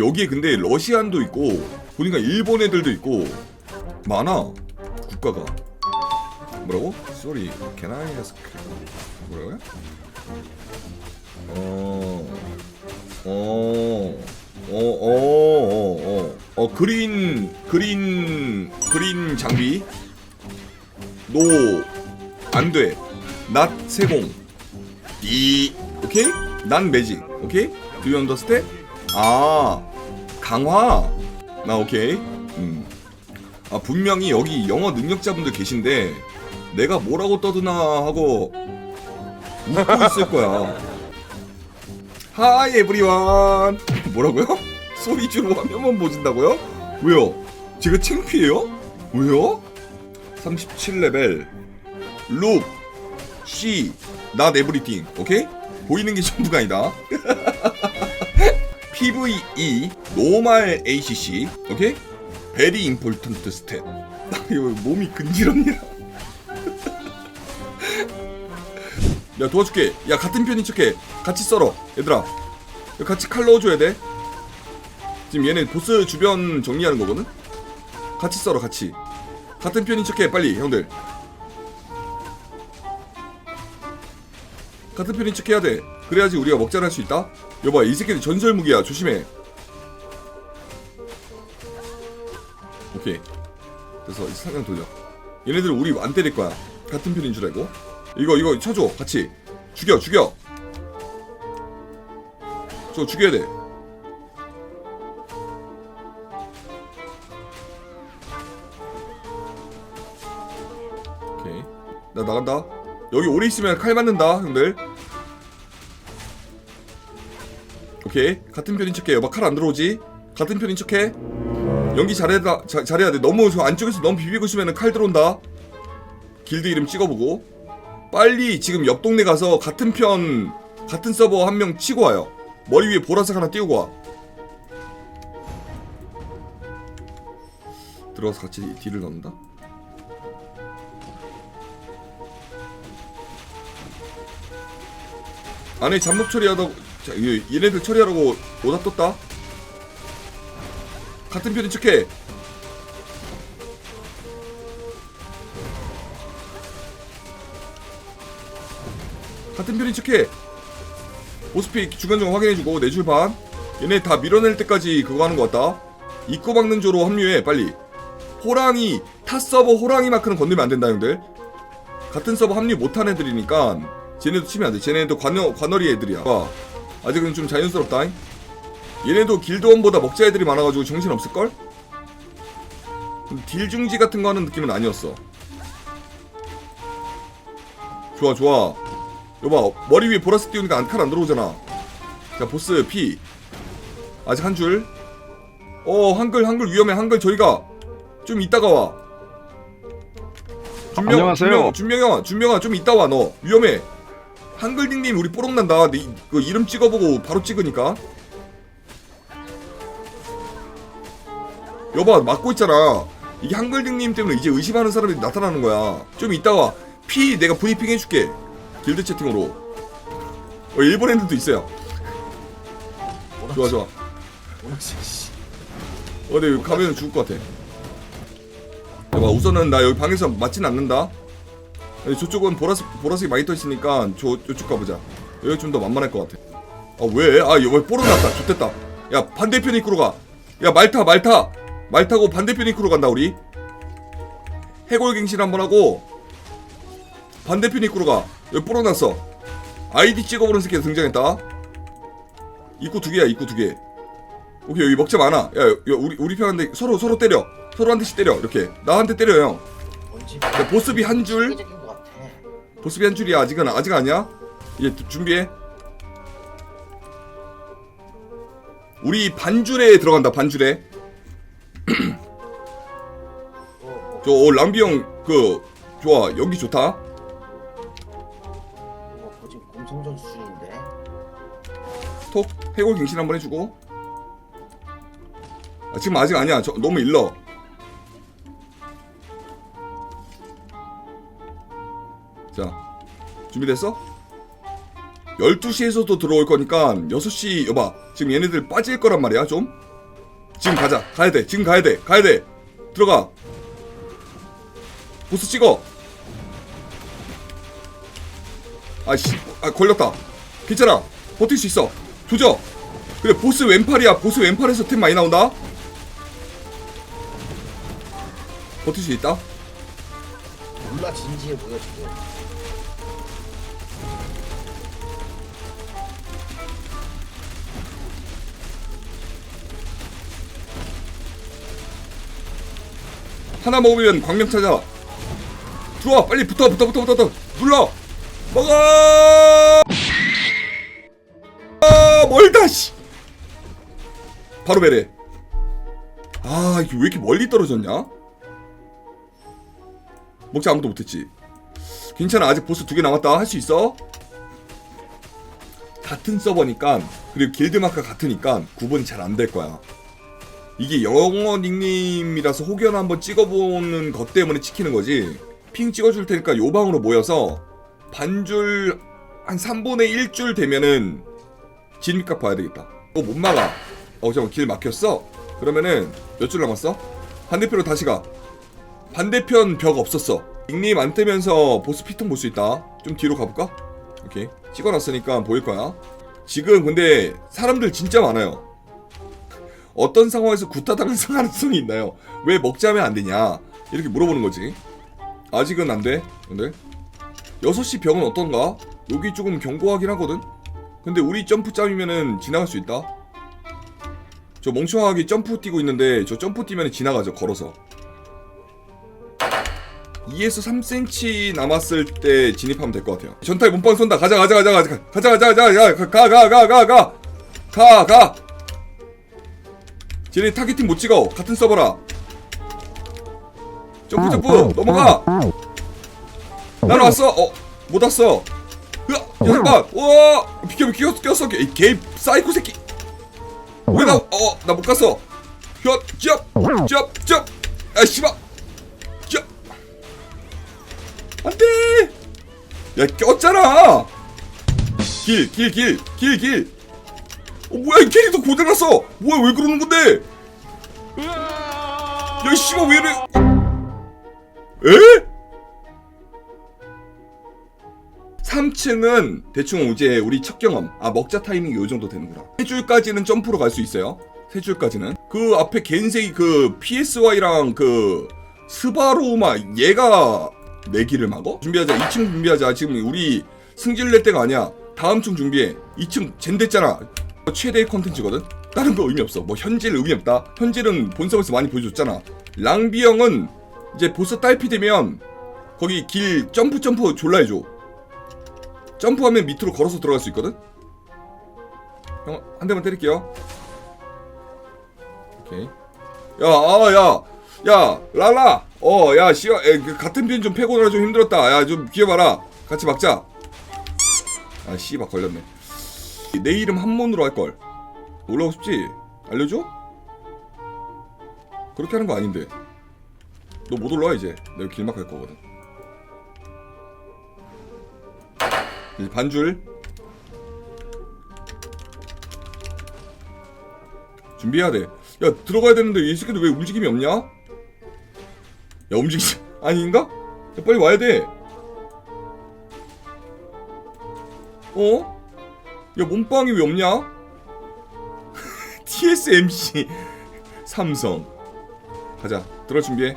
여기에 근데 러시안도 있고 보니까 일본 애들도 있고 많아 국가가 뭐라고? Sorry, can I ask 뭐라고요? 어, 어, 어, 어, 어, 어, 어, 그린, 그린, 그린 장비, 노, 안 돼, 낫 세공, 이, 오케이? 난 매직, 오케이? Do you understand? 아, 강화, 나 오케이, 음. 아 분명히 여기 영어 능력자분들 계신데 내가 뭐라고 떠드나 하고 웃고 있을 거야. 하이 에브리원 뭐라고요? 소리 주로 화면만 보신다고요? 왜요? 제가 창피해요? 왜요? 37레벨 룩 C not everything 오케이? 보이는 게 전부가 아니다 PVE 노말 ACC 오케이? 베리 임폴턴트 스탯 이거 몸이 근지럽냐 야 도와줄게. 야 같은 편인 척해. 같이 썰어 얘들아. 야, 같이 칼 넣어줘야 돼. 지금 얘네 보스 주변 정리하는 거거든? 같이 썰어 같이. 같은 편인 척해 빨리 형들 같은 편인 척 해야 돼. 그래야지 우리가 먹자를 할 수 있다. 여봐 이 새끼들 전설 무기야. 조심해. 오케이. 그래서 이 상황 돌려. 얘네들 우리 안 때릴 거야. 같은 편인 줄 알고. 이거 이거 쳐줘. 같이. 죽여 죽여. 저 죽여야 돼. 오케이. 나 나간다 여기 오래 있으면 칼 맞는다 형들 오케이 같은 편인 척해 여봐 칼 안 들어오지 같은 편인 척해 연기 잘해야, 자, 잘해야 돼. 너무 저 안쪽에서 너무 비비고 있으면 칼 들어온다. 길드 이름 찍어보고. 빨리 지금 옆 동네 가서 같은 편, 같은 서버 한 명 치고 와요. 머리 위에 보라색 하나 띄우고 와. 들어가서 같이 딜을 넣는다. 안에 잡목 처리하다고, 자, 얘- 얘네들 처리하라고 오다 떴다. 같은 편인 척해. 같은 편인 척해. 보스피 중간중간 확인해주고 네줄 반. 얘네 다 밀어낼 때까지 그거 하는 것 같다. 입구 막는 조로 합류해 빨리. 호랑이 타 서버 호랑이 마크는 건들면 안 된다 형들. 같은 서버 합류 못한 애들이니까 쟤네도 치면 안 돼. 쟤네도 관어, 관어리 애들이야. 봐. 아직은 좀 자연스럽다. 얘네도 길드원보다 먹자 애들이 많아가지고 정신 없을걸? 딜 중지 같은 거 하는 느낌은 아니었어. 좋아 좋아. 여봐 머리 위에 보라색 띄우니까 칼안 들어오잖아. 자 보스 P. 아직 한 줄. 어 한글 한글 위험해 한글 저희가 좀 이따가 와. 준명, 안녕하세요. 준명, 준명아 준명아 좀 이따 와 너 위험해. 한글딩님 우리 뽀록 난다. 네, 그 이름 찍어보고 바로 찍으니까. 여봐 막고 있잖아. 이게 한글등님 때문에 이제 의심하는 사람이 나타나는 거야. 좀 이따가 피 내가 브리핑 해줄게. 길드 채팅으로. 어, 일본 애들도 있어요. 좋아 좋아. 어 근데 여기 가면 죽을 것 같아. 여봐 우선은 나 여기 방에서 맞진 않는다 저쪽은 보라색, 보라색이 많이 떠 있으니까 저, 저쪽 가보자. 여기 좀 더 만만할 것 같아. 아 왜? 아 여기 뽀록 났다. 좋됐다. 야 반대편 입구로 가 야 말타 말타. 말 타고 반대편 입구로 간다 우리. 해골갱신 한번 하고 반대편 입구로 가. 여기 뿌려놨어. 아이디 찍어보는 새끼가 등장했다. 입구 두 개야 입구 두 개. 오케이 여기 먹자 많아. 야, 야 우리 우리 편한테 서로 서로 때려. 서로 한 대씩 때려 이렇게. 나한테 때려 형. 뭔지? 야, 보스비 한줄. 세계적인 것 같아. 보스비 한 줄이야. 아직은 아직 아니야? 이제 준비해. 우리 반줄에 들어간다 반줄에. 어, 저 어, 람비 형그 좋아. 연기 좋다. 어, 어, 지금 공성전 수준인데. 톡 해골 갱신 한번 해주고. 아, 지금 아직 아니야. 저, 너무 일러 자 준비됐어? 12시에서도 들어올 거니까 6시 여봐 지금 얘네들 빠질 거란 말이야 좀? 지금 가자. 가야 돼. 지금 가야 돼. 가야 돼. 들어가. 보스 찍어. 아씨 아 걸렸다. 괜찮아. 버틸 수 있어. 조져. 그래 보스 왼팔이야. 보스 왼팔에서 템 많이 나온다. 버틸 수 있다 몰라 진지해 보여 지금. 하나 먹으면 광명 찾아. 들어와 빨리 붙어 붙어 붙어 붙어, 붙어. 눌러. 먹어! 아 멀다 씨. 바로 배래 아 이게 왜 이렇게 멀리 떨어졌냐 먹자 아무도 못했지 괜찮아 아직 보스 두 개 남았다 할 수 있어 같은 서버니까 그리고 길드마크 같으니까 구분이 잘 안 될 거야 이게 영어 닉네임이라서 혹여 한번 찍어보는 것 때문에 찍히는 거지. 핑 찍어줄 테니까 요 방으로 모여서 반줄 한 3분의 1줄 되면은 진입각 봐야 되겠다. 어, 못 막아. 어, 잠깐 길 막혔어? 그러면은 몇 줄 남았어? 반대편으로 다시 가. 반대편 벽 없었어. 닉네임 안 뜨면서 보스 피통 볼 수 있다. 좀 뒤로 가볼까? 오케이. 찍어놨으니까 보일 거야. 지금 근데 사람들 진짜 많아요. 어떤 상황에서 구타당할 가능성이 있나요? 왜 먹자면 안 되냐? 이렇게 물어보는 거지. 아직은 안 돼. 근데 6시 벽은 어떤가? 여기 조금 견고하긴 하거든. 근데 우리 점프 짬이면은 지나갈 수 있다. 저 멍청하게 점프 뛰고 있는데 저 점프 뛰면 지나가죠. 걸어서. 2에서 3cm 남았을 때 진입하면 될 것 같아요. 전탈 몸빵 쏜다. 가자 가자 가자 가자. 가자 가자 가자 가가 가 가 가 가 가. 가 쟤네 타겟팅 못 찍어. 같은 서버라. 점프 점프. 넘어가. 나는 왔어. 어 못 왔어. 으아 야 잠깐 우와. 비켜 비켜. 꼈어 이개 사이코 새끼. 왜 나 어 나 못 갔어. 혀쩝쩝쩝아 씨발. 쩝 안돼! 야 꼈잖아! 길 길 길 길 길. 어 뭐야 이 캐릭터 고장났어! 뭐야 왜 그러는 건데? 야 씨발 왜 이래? 에? 3층은 대충 이제 우리 첫 경험. 아 먹자 타이밍이 요 정도 되는구나. 세 줄까지는 점프로 갈 수 있어요. 세 줄까지는. 그 앞에 겐세이 그 PSY랑 그 스바로마 얘가 내기를 막어? 준비하자. 2층 준비하자. 지금 우리 승질 낼 때가 아니야. 다음 층 준비해. 2층 젠됐잖아. 최대의 컨텐츠거든? 다른 거 의미 없어. 뭐 현질 의미 없다. 현질은 본성에서 많이 보여줬잖아. 랑비 형은 이제 보스 딸피 되면 거기 길 점프 점프 졸라 해줘. 점프하면 밑으로 걸어서 들어갈 수 있거든? 형 한 대만 때릴게요. 오케이. 야아야야. 야, 랄라 어 야 씨야 에, 그 같은 편 좀 패고 나라 좀 힘들었다. 야 좀 기어봐라. 같이 막자. 아 씨발 걸렸네. 내 이름 한문으로 할 걸. 올라오고 싶지? 알려줘? 그렇게 하는 거 아닌데. 너 못 올라와 이제. 내가 길막 할 거거든. 이제 반줄. 준비해야 돼 야 들어가야 되는데 이 새끼들 왜 움직임이 없냐? 야 움직이지 아닌가? 야, 빨리 와야 돼. 어? 야 몸빵이 왜 없냐? TSMC 삼성. 가자 들어 준비해.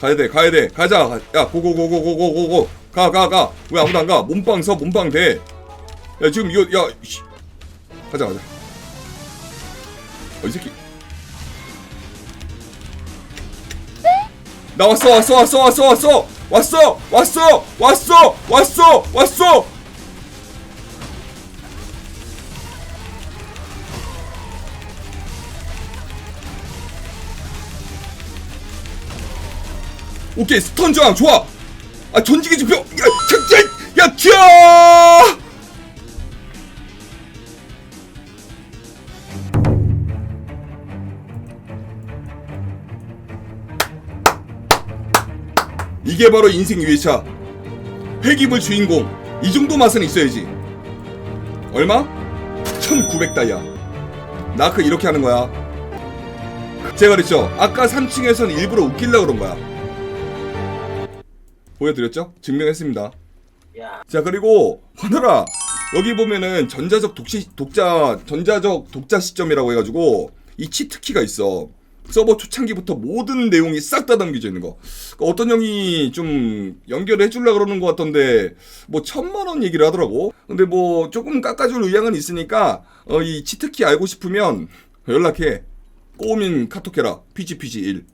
가야 돼 가야 돼. 가자. 야 고고고고고고고고. 가 가 가. 왜 아무도 안가? 몸빵 서 몸빵 돼야 지금 이거 야 씨. 가자 가자. 어 이 새끼 나 왔어 왔어 왔어 왔어 왔어. 왔어 왔어 왔어 왔어 왔어. 오케이 스턴 저항 좋아. 아 전지기 지표. 야 착착 야 튀어 이게 바로 인생 유해차. 회기물 주인공 이 정도 맛은 있어야지. 얼마? 1900 다이아. 나크 이렇게 하는 거야. 제가 그랬죠. 아까 3층에서는 일부러 웃기려고 그런 거야. 보여드렸죠? 증명했습니다. 야. 자 그리고 하늘아 여기 보면은 전자적 독시, 독자 전자적 독자 시점이라고 해가지고 이 치트키가 있어 서버 초창기부터 모든 내용이 싹 다 담겨져 있는 거. 그러니까 어떤 형이 좀 연결해 주려 그러는 것 같던데 뭐 천만 원 얘기를 하더라고. 근데 뭐 조금 깎아줄 의향은 있으니까 어, 이 치트키 알고 싶으면 연락해. 꼬우면 카톡해라. PGPG1